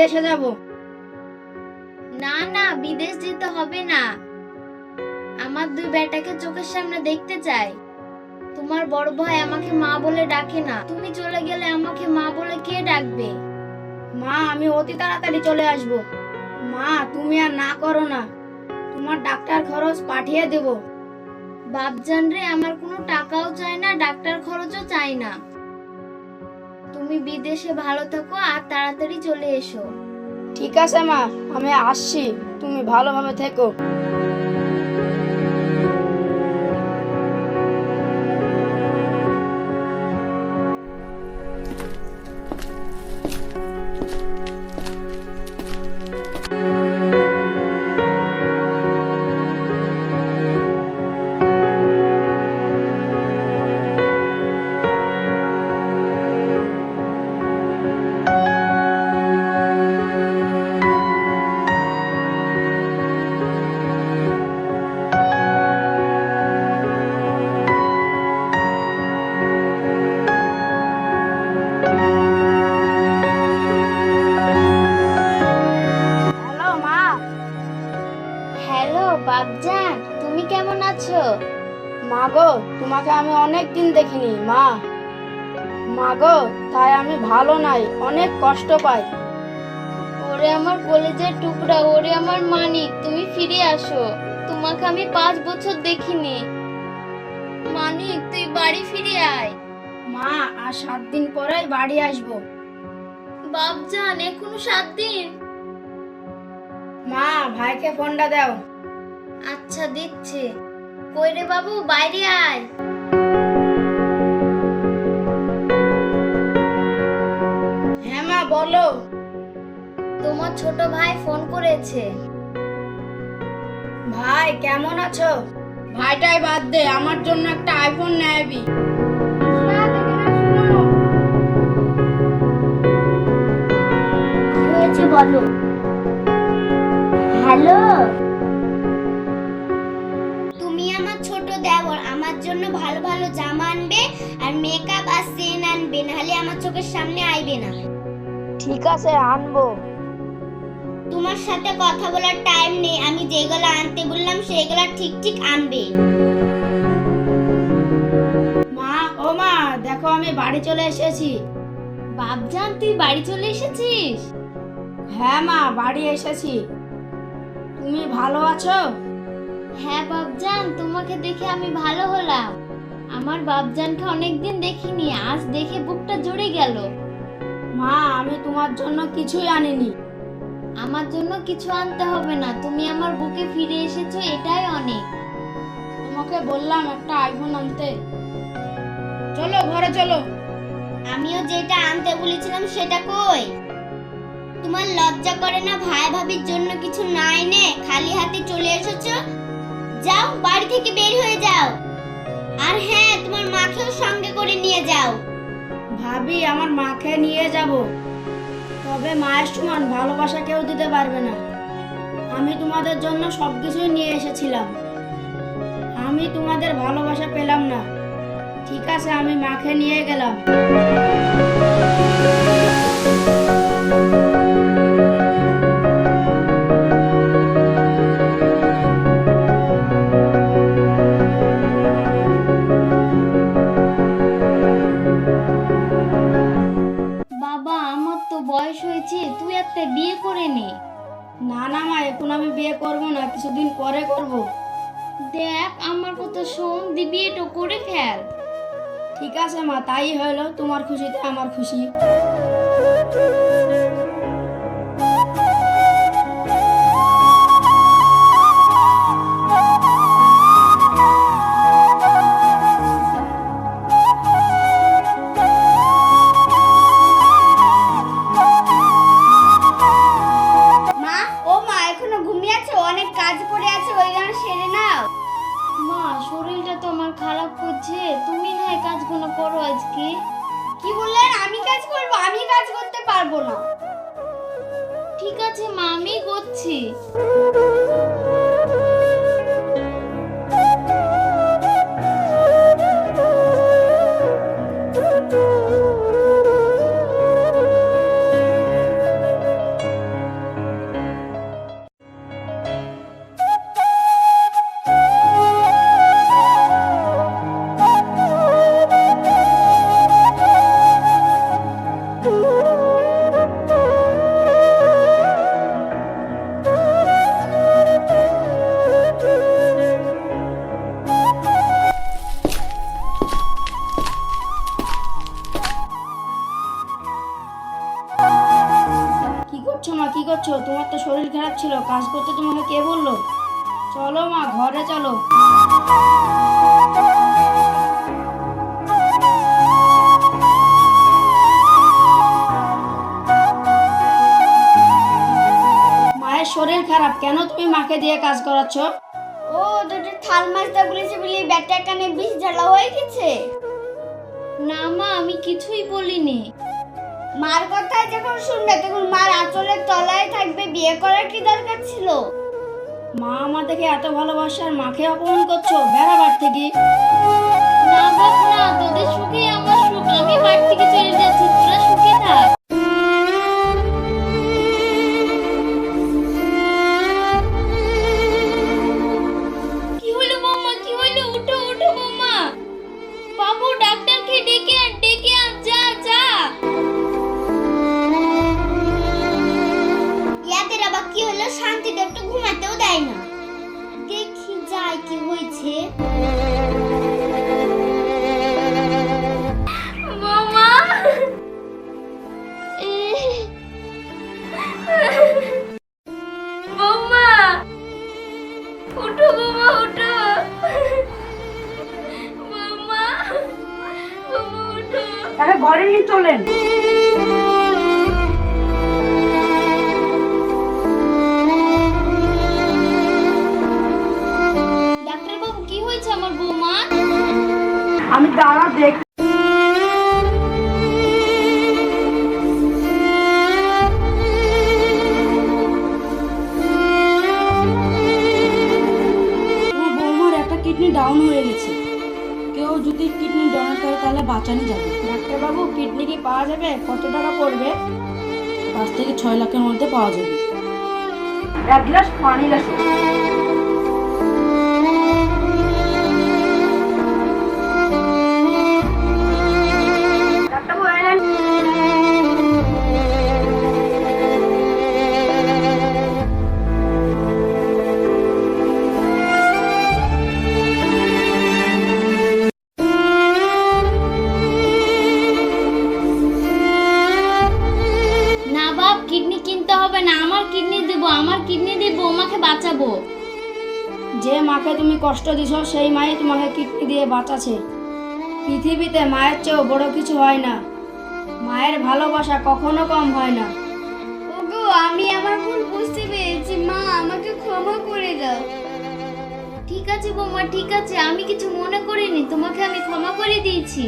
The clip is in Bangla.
বিদেশে যাব? না না, বিদেশ যেতে হবে না। আমার দুই বেটাকে চোখের সামনে দেখতে চাই। তোমার বড় ভাই আমাকে মা বলে ডাকে না। তুমি চলে গেলে আমাকে মা বলে কে ডাকবে? মা, আমি অতি তাড়াতাড়ি চলে আসব। মা, তুমি আর না করো না। তোমার ডাক্তার খরচ পাঠিয়ে দেব। বাপজান রে, আমার কোনো টাকাও চাই না, ডাক্তার খরচও চাই না। তুমি বিদেশে ভালো থাকো আর তাড়াতাড়ি চলে এসো। ঠিক আছে মা, আমি আসছি। তুমি ভালোভাবে থেকো। তোমাকে আমি অনেক দিন দেখিনি, মা। মা গো তাই আমি ভালো নাই, অনেক কষ্ট পাই। ওরে আমার কলেজের টুকরা, ওরে আমার মানিক, তুমি ফিরে আসো। তোমাকে আমি পাঁচ বছর দেখিনি। মানিক, তুই বাড়ি ফিরে আয়। মা, আর সাত দিন পরেই বাড়ি আসব। বাপজান এখনও সাত দিন? মা, ভাইকে ফোনটা দাও। আচ্ছা দিচ্ছে। কই রে বাবু বাইরে আয়। হ্যাঁ মা বলো। তোমার ছোট ভাই ফোন করেছে। ভাই কেমন আছো? ভাইটাই বাদ দে আমার জন্য একটা আইফোন হয়েছে বলো? হ্যালো? জামা আনবে আর মেকআপ আর সেন আনবে নাহলে আমার চোখের সামনে আইবে না। ঠিক আছে আনব। তোমার সাথে কথা বলার টাইম নেই আমি যেগুলো আনতে বললাম সেগুলো ঠিক ঠিক আনবে। মা ও মা দেখো আমি বাড়ি চলে এসেছি। বাপজান তুই বাড়ি চলে এসেছিস? হ্যাঁ মা বাড়ি এসেছি। তুমি ভালো আছো? হ্যাঁ বাপজান তোমাকে দেখে আমি ভালো হলাম। আমার বাপজানকে অনেকদিন দেখিনি আজ দেখে বুকটা জুড়ে গেল। মা আমি তোমার জন্য কিছুই আনিনি। আমার জন্য কিছু আনতে হবে না তুমি আমার বুকে ফিরে এসেছ এটাই অনেক। তোমাকে বললাম একটা আইফোন আনতে। চলো ঘরে চলো। আমিও যেটা আনতে বলেছিলাম সেটা কই? তোমার লজ্জা করে না ভাই ভাবির জন্য কিছু নাই নে খালি হাতে চলে এসেছ? যাও বাড়ি থেকে বের হয়ে যাও। আর হ্যাঁ তোমার মাকেও সঙ্গে করে নিয়ে যাও। ভাবি, আমার মাকে নিয়ে যাব। তবে মায়ের সমান ভালোবাসা কেউ দিতে পারবে না। আমি তোমাদের জন্য সব কিছুই নিয়ে এসেছিলাম। আমি তোমাদের ভালোবাসা পেলাম না। ঠিক আছে, আমি মাকে নিয়ে গেলাম। দেখ, আমার কথা শোন দিবি এটো করে ফেল। ঠিক আছে মা, তাই হলো তোমার খুশিতে আমার খুশি। করছে তুমি না কাজ কাজগুলো করো আজকে। কি বললেন? আমি কাজ করব? আমি কাজ করতে পারব না। ঠিক আছে মা, আমি করছি। করছ মা? কি করছ? তোমার তো শরীর খারাপ ছিল। কাজ করতে তোমাকে কে বলল? চলো মা ঘরে চলো। মায়ের শরীর খারাপ। কেন তুমি মাকে দিয়ে কাজ করাচ্ছ? ও দুটো থাল মাছটা বলেছে বলি ব্যাটা কানে বিষ জ্বালা হয়ে গেছে। না মা আমি কিছুই বলিনি। মার কথা যখন শুনবে তখন মার আঁচলের তলায় থাকবে বিয়ে করার কি দরকার ছিল? মা আমাদেরকে এত ভালোবাসার মাকে অপমান করছ বেড়াবার থেকে। না বাপ না তোদের সুখে আমার সুখ। আমি বাড়ি থেকে চলে যাচ্ছি তোরা সুখে থাক। শান্তিতে একটু ঘুমাতেও দেয় না। দেখি যাই কি হয়েছে। ঘরে নিয়ে চলেন। দাঁড়া দেখ কিডনি ডাউন হয়ে গেছে। কেউ যদি কিডনি ডোনেট করে তাহলে বাঁচানো যাবে। ডাক্তারবাবু কিডনি কি পাওয়া যাবে? কত টাকা পড়বে? পাঁচ থেকে ছয় লাখের মধ্যে পাওয়া যাবে। এক গ্লাস পানি লাগবে কষ্ট দিছ, সেই মাই তোমাকে কিডনি দিয়ে বাঁচাছে। পৃথিবীতে মায়ের চেয়েও বড় কিছু হয় না। মায়ের ভালোবাসা কখনো কম হয় না। ওগো, আমি আমার ভুল বুঝতে পেরেছি। মা, আমাকে ক্ষমা করে দাও। ঠিক আছে বৌমা, ঠিক আছে। আমি কিছু মনে করিনি। তোমাকে আমি ক্ষমা করে দিয়েছি।